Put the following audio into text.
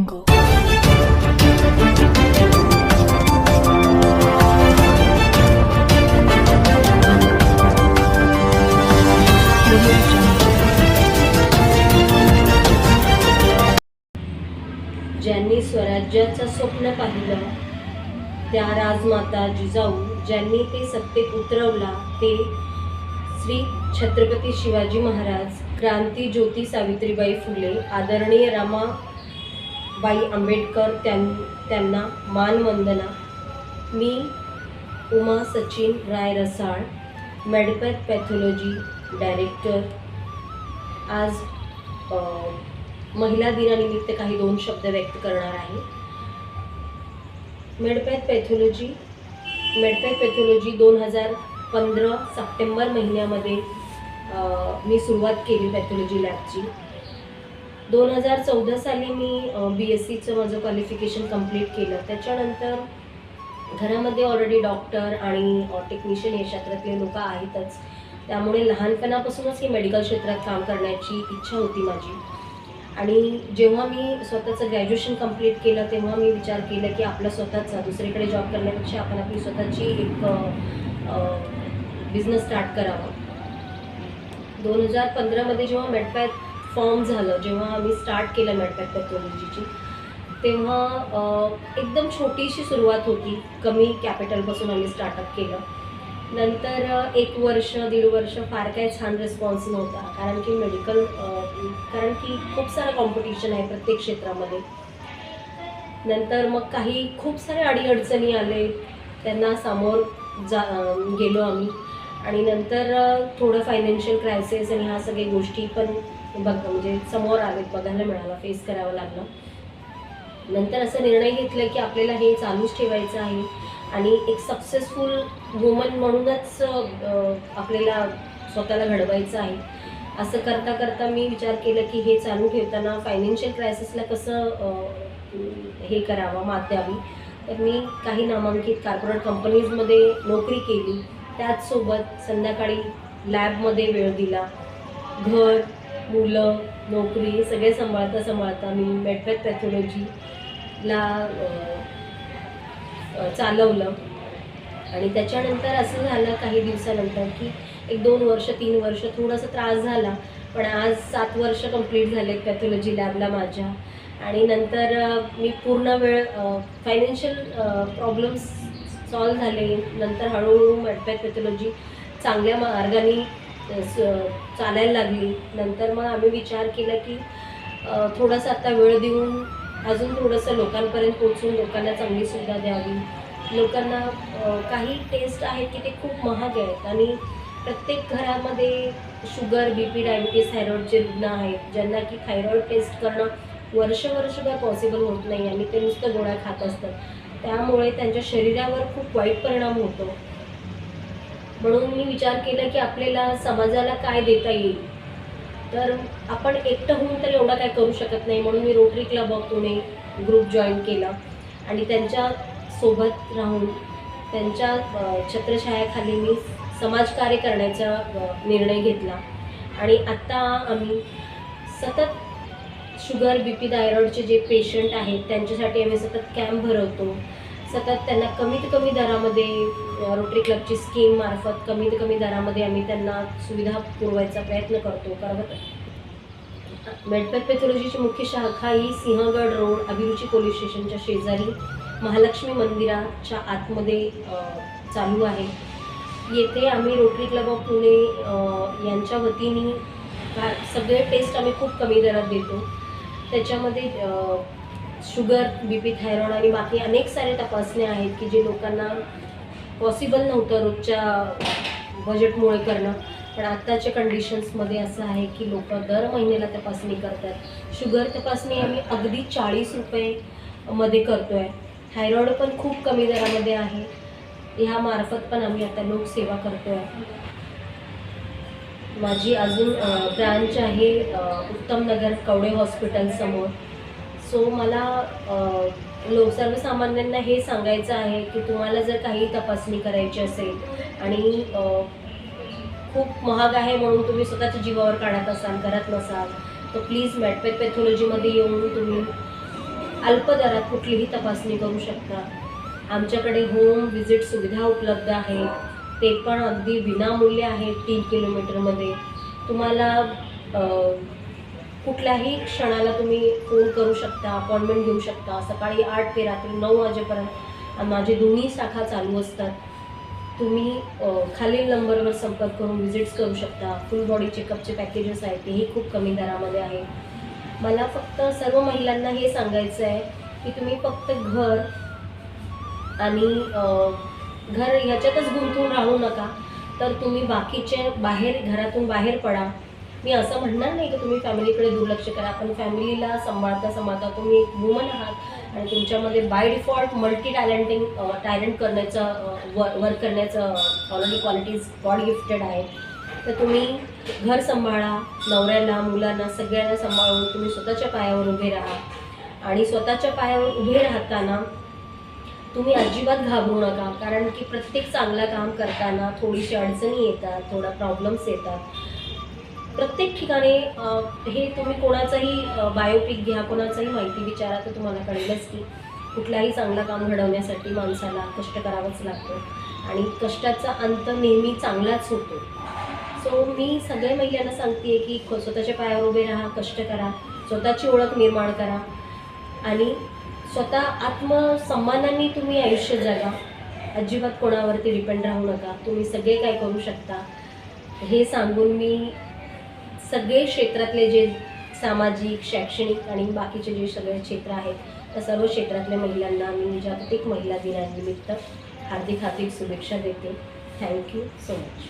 ज्यांनी स्वराज्याचं स्वप्न पाहिलं त्या राजमाता जिजाऊ ज्यांनी ते सत्तेत उतरवला ते श्री छत्रपती शिवाजी महाराज क्रांती ज्योती सावित्रीबाई फुले आदरणीय रामा बाई आंबेडकर त्यां त्यांना मानवंदना. मी Uma Sachin Rai Rasal Medpath pathology director. आज महिला दिनानिमित्त काही दोन शब्द व्यक्त करणार आहे. मेडपॅथ पॅथॉलॉजी मेडपॅथ पॅथॉलॉजी दोन हजार पंधरा सप्टेंबर महिन्यामध्ये मी सुरुवात केली पॅथॉलॉजी लॅबची. दोन हजार चौदा साली मी बी एस सीचं माझं क्वालिफिकेशन कंप्लीट केलं. त्याच्यानंतर घरामध्ये ऑलरेडी डॉक्टर आणि टेक्निशियन या क्षेत्रातले लोक आहेतच. त्यामुळे लहानपणापासूनच ही मेडिकल क्षेत्रात काम करण्याची इच्छा होती माझी. आणि जेव्हा मी स्वतःचं ग्रॅज्युएशन कंप्लीट केलं तेव्हा मी विचार केला की आपला स्वतःचा दुसरीकडे जॉब करण्यापेक्षा आपण आपली स्वतःची एक बिझनेस स्टार्ट करावा. दोन हजार पंधरामध्ये जेव्हा मेडपॅथ फॉर्म झालं जेव्हा आम्ही स्टार्ट केलं मेडपॅथ पॅथॉलॉजीची तेव्हा एकदम छोटीशी सुरुवात होती. कमी कॅपिटलपासून आम्ही स्टार्टअप केलं. नंतर एक वर्ष दीड वर्ष फार काही छान रिस्पॉन्स नव्हता. कारण की मेडिकल कारण की खूप सारं कॉम्पिटिशन आहे प्रत्येक क्षेत्रामध्ये. नंतर मग काही खूप सारे अडीअडचणी आले. त्यांना सामोर जा गेलो आम्ही. आणि नंतर थोडं फायनान्शियल क्रायसिस आणि ह्या सगळ्या गोष्टी पण बघ म्हणजे समोर आलेत बघायला मिळालं फेस करावं लागलं. नंतर असं निर्णय घेतला की आपल्याला हे चालूच ठेवायचं आहे. आणि एक सक्सेसफुल वुमन म्हणूनच आपल्याला स्वतःला घडवायचं आहे. असं करता करता मी विचार केला की हे चालू ठेवताना फायनान्शियल क्रायसिसला कसं हे करावं मात द्यावी. तर मी काही नामांकित कॉर्पोरेट कंपनीजमध्ये नोकरी केली. त्याचसोबत संध्याकाळी लॅबमध्ये वेळ दिला. घर मुलं नोकरी हे सगळे सांभाळता सांभाळता मी मेडपॅथ पॅथॉलॉजीला चालवलं. आणि त्याच्यानंतर असं झालं काही दिवसानंतर की एक दोन वर्ष तीन वर्ष थोडासा त्रास झाला. पण आज सात वर्ष कंप्लीट झाले पॅथॉलॉजी लॅबला माझ्या. आणि नंतर मी पूर्ण वेळ फायनान्शियल प्रॉब्लेम्स सॉल्व झाले. नंतर हळूहळू मेडपॅथ पॅथॉलॉजी चांगल्या मार्गाने चालायला लागली. नंतर मग आम्ही विचार केला की थोडासा आता वेळ देऊन अजून थोडंसं लोकांपर्यंत पोहोचून लोकांना चांगली सुविधा द्यावी. लोकांना काही टेस्ट आहेत की ते खूप महाग आहेत आणि प्रत्येक घरामध्ये शुगर बी पी डायबिटीस थायरॉईडचे रुग्ण आहेत ज्यांना की थायरॉईड टेस्ट करणं वर्ष वर्षभर पॉसिबल होत नाही आणि ते नुसतं गोळ्या खात असतात. त्यामुळे त्यांच्या शरीरावर खूप वाईट परिणाम होतो. म्हणून मी विचार केला की आपल्याला समाजाला काय देता येईल? तर आपण एकटं होऊन तर एवढा काय करू शकत नाही. म्हणून मी Rotary Club of Pune group join केला. आणि त्यांच्यासोबत राहून त्यांच्या छत्रछायाखाली मी समाजकार्य करण्याचा निर्णय घेतला. आणि आत्ता आम्ही सतत शुगर बी पी थायरॉईडचे जे पेशंट आहेत त्यांच्यासाठी आम्ही सतत कॅम्प भरवतो. सतत त्यांना कमीत कमी दरामध्ये रोटरी क्लबची स्कीम मार्फत कमीत कमी दरामध्ये आम्ही त्यांना सुविधा पुरवायचा प्रयत्न करतो करत मेडपॅथ पॅथॉलॉजीची मुख्य शाखा ही सिंहगड रोड अभिरुची पोलीस स्टेशनच्या शेजारी महालक्ष्मी मंदिराच्या आतमध्ये चालू आहे. येथे आम्ही रोटरी क्लब ऑफ पुणे यांच्या वतीने सगळे टेस्ट आम्ही खूप कमी दरात देतो. त्याच्यामध्ये शुगर बी पी थायरॉईड आणि बाकी अनेक सारे तपासण्या आहेत की जे लोकांना पॉसिबल नव्हतं रोजच्या बजेटमुळे करणं. पण आत्ताच्या कंडिशन्समध्ये असं आहे की लोक दर महिन्याला तपासणी करतात. शुगर तपासणी आम्ही अगदी चाळीस रुपये मध्ये करतो आहे थायरॉईड पण खूप कमी दरामध्ये आहे. ह्यामार्फत पण आम्ही आता लोकसेवा करतो आहे माझी अजून ब्रांच आहे उत्तम नगर कवडे हॉस्पिटलसमोर. सो मला लो सर्वसामान्यांना हे सांगायचं आहे की तुम्हाला जर काही तपासणी करायची असेल आणि खूप महाग आहे म्हणून तुम्ही स्वतःच्या जीवावर काढत असाल करत नसाल तर प्लीज मॅटपेथ पॅथॉलॉजीमध्ये येऊन तुम्ही अल्प दरात कुठलीही तपासणी करू शकता. आमच्याकडे होम विजिट सुविधा उपलब्ध आहे. ते पण अगदी विनामूल्य आहे तीन किलोमीटरमध्ये. तुम्हाला कुठल्याही क्षणाला तुम्ही फोन करू शकता अपॉइंटमेंट घेऊ शकता. सकाळी आठ ते रात्री नऊ वाजेपर्यंत माझे दोन्ही शाखा चालू असतात. तुम्ही खालील नंबरवर संपर्क करून व्हिजिट्स करू शकता. फुल बॉडी चेकअपचे पॅकेजेस आहेत तेही खूप कमी दरामध्ये आहे मला फक्त सर्व महिलांना हे सांगायचं आहे की तुम्ही फक्त घर आणि घर ह्याच्यातच गुंतून राहू नका. तर तुम्ही बाकीचे बाहेर घरातून बाहेर पडा. मी असं म्हणणार नाही की तुम्ही फॅमिलीकडे दुर्लक्ष करा पण फॅमिलीला सांभाळता सांभाळता तुम्ही एक वुमन आहात आणि तुमच्यामध्ये by default multi talenting talent करण्याचं वर्क करण्याचं ऑलरेडी क्वालिटीज गॉड गिफ्टेड आहे. तर तुम्ही घर सांभाळा नवऱ्याला मुलांना सगळ्यांना सांभाळून तुम्ही स्वतःच्या पायावर उभे राहा. आणि स्वतःच्या पायावर उभे राहताना तुम्ही अजिबात घाबरू नका कारण की प्रत्येक चांगलं काम करताना थोडीशी अडचणी येतात थोडा प्रॉब्लेम्स येतात. प्रत्येक ठिकाणी हे तुम्ही कोणाचाही बायोपिक घ्या कोणाचाही माहिती विचारा तर तुम्हाला कळेलच की कुठलाही चांगलं काम घडवण्यासाठी माणसाला कष्ट करावंच लागतं. आणि कष्टाचा अंत नेहमी चांगलाच होतो. सो मी सगळ्या महिलांना सांगते की स्वतःच्या पायावर उभे राहा कष्ट करा स्वतःची ओळख निर्माण करा. आणि स्वतः आत्मसन्मानाने तुम्ही आयुष्य जगा. अजिबात कोणावरती डिपेंड राहू नका. तुम्ही सगळे काय करू शकता हे सांगून मी सगळे क्षेत्रातले जे सामाजिक शैक्षणिक आणि बाकीचे जे सगळे क्षेत्र आहेत त्या सर्व क्षेत्रातल्या महिलांना मी जागतिक महिला दिनानिमित्त हार्दिक हार्दिक शुभेच्छा देते. Thank you so much